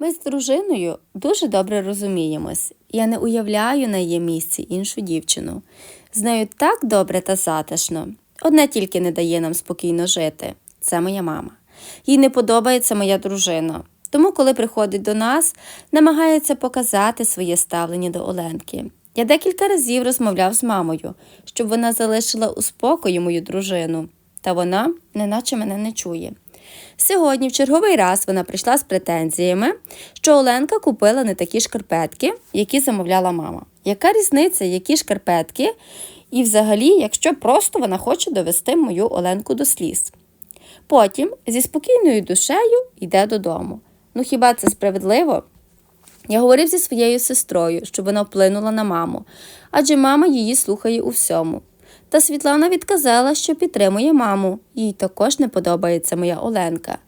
Ми з дружиною дуже добре розуміємось. Я не уявляю на її місці іншу дівчину. З нею так добре та затишно. Одне тільки не дає нам спокійно жити це моя мама. Їй не подобається моя дружина. Тому, коли приходить до нас, намагається показати своє ставлення до Оленки. Я декілька разів розмовляв з мамою, щоб вона залишила у спокої мою дружину, та вона неначе мене не чує. Сьогодні, в черговий раз, вона прийшла з претензіями, що Оленка купила не такі шкарпетки, які замовляла мама. Яка різниця, які шкарпетки? І взагалі, якщо просто вона хоче довести мою Оленку до сліз. Потім зі спокійною душею йде додому. Ну хіба це справедливо? Я говорив зі своєю сестрою, щоб вона вплинула на маму, адже мама її слухає у всьому. Та Світлана відказала, що підтримує маму, їй також не подобається моя Оленка.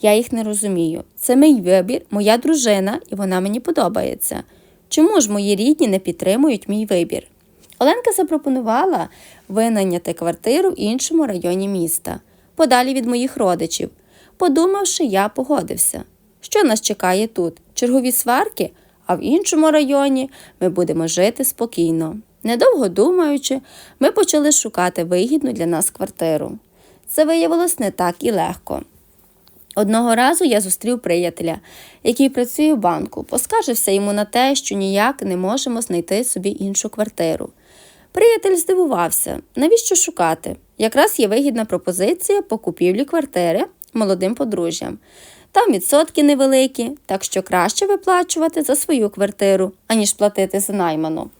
Я їх не розумію. Це мій вибір, моя дружина, і вона мені подобається. Чому ж мої рідні не підтримують мій вибір? Оленка запропонувала винайняти квартиру в іншому районі міста, подалі від моїх родичів. Подумавши, я погодився. Що нас чекає тут? Чергові сварки, а в іншому районі ми будемо жити спокійно. Недовго думаючи, ми почали шукати вигідну для нас квартиру. Це виявилось не так і легко. Одного разу я зустрів приятеля, який працює в банку, поскаржився йому на те, що ніяк не можемо знайти собі іншу квартиру. Приятель здивувався, навіщо шукати? Якраз є вигідна пропозиція по купівлі квартири молодим подружжям. Там відсотки невеликі, так що краще виплачувати за свою квартиру, аніж платити за найману.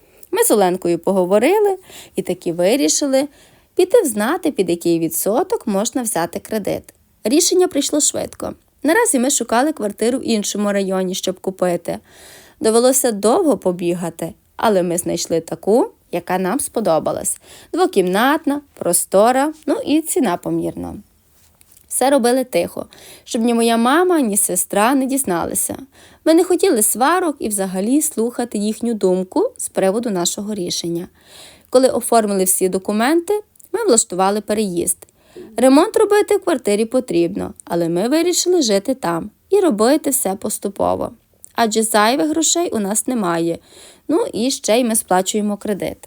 З Оленкою поговорили і таки вирішили піти взнати, під який відсоток можна взяти кредит. Рішення прийшло швидко. Наразі ми шукали квартиру в іншому районі, щоб купити. Довелося довго побігати, але ми знайшли таку, яка нам сподобалась: двокімнатна, простора, ну і ціна помірна. Все робили тихо, щоб ні моя мама, ні сестра не дізналися. Ми не хотіли сварок і взагалі слухати їхню думку з приводу нашого рішення. Коли оформили всі документи, ми влаштували переїзд. Ремонт робити в квартирі потрібно, але ми вирішили жити там і робити все поступово. Адже зайвих грошей у нас немає. Ну і ще й ми сплачуємо кредит.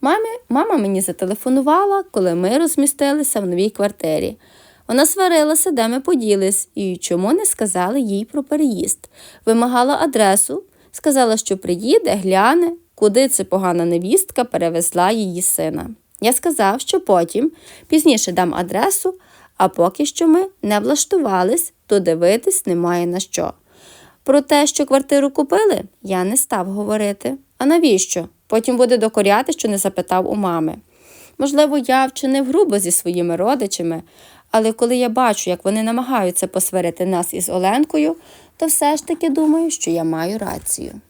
Мамі, мама мені зателефонувала, коли ми розмістилися в новій квартирі. Вона сварилася, де ми поділись, і чому не сказали їй про переїзд. Вимагала адресу, сказала, що приїде, гляне, куди це погана невістка перевезла її сина. Я сказав, що потім пізніше дам адресу, а поки що ми не влаштувались, то дивитись немає на що. Про те, що квартиру купили, я не став говорити. А навіщо? Потім буде докоряти, що не запитав у мами. Можливо, я вчинив грубо зі своїми родичами, але коли я бачу, як вони намагаються посварити нас із Оленкою, то все ж таки думаю, що я маю рацію.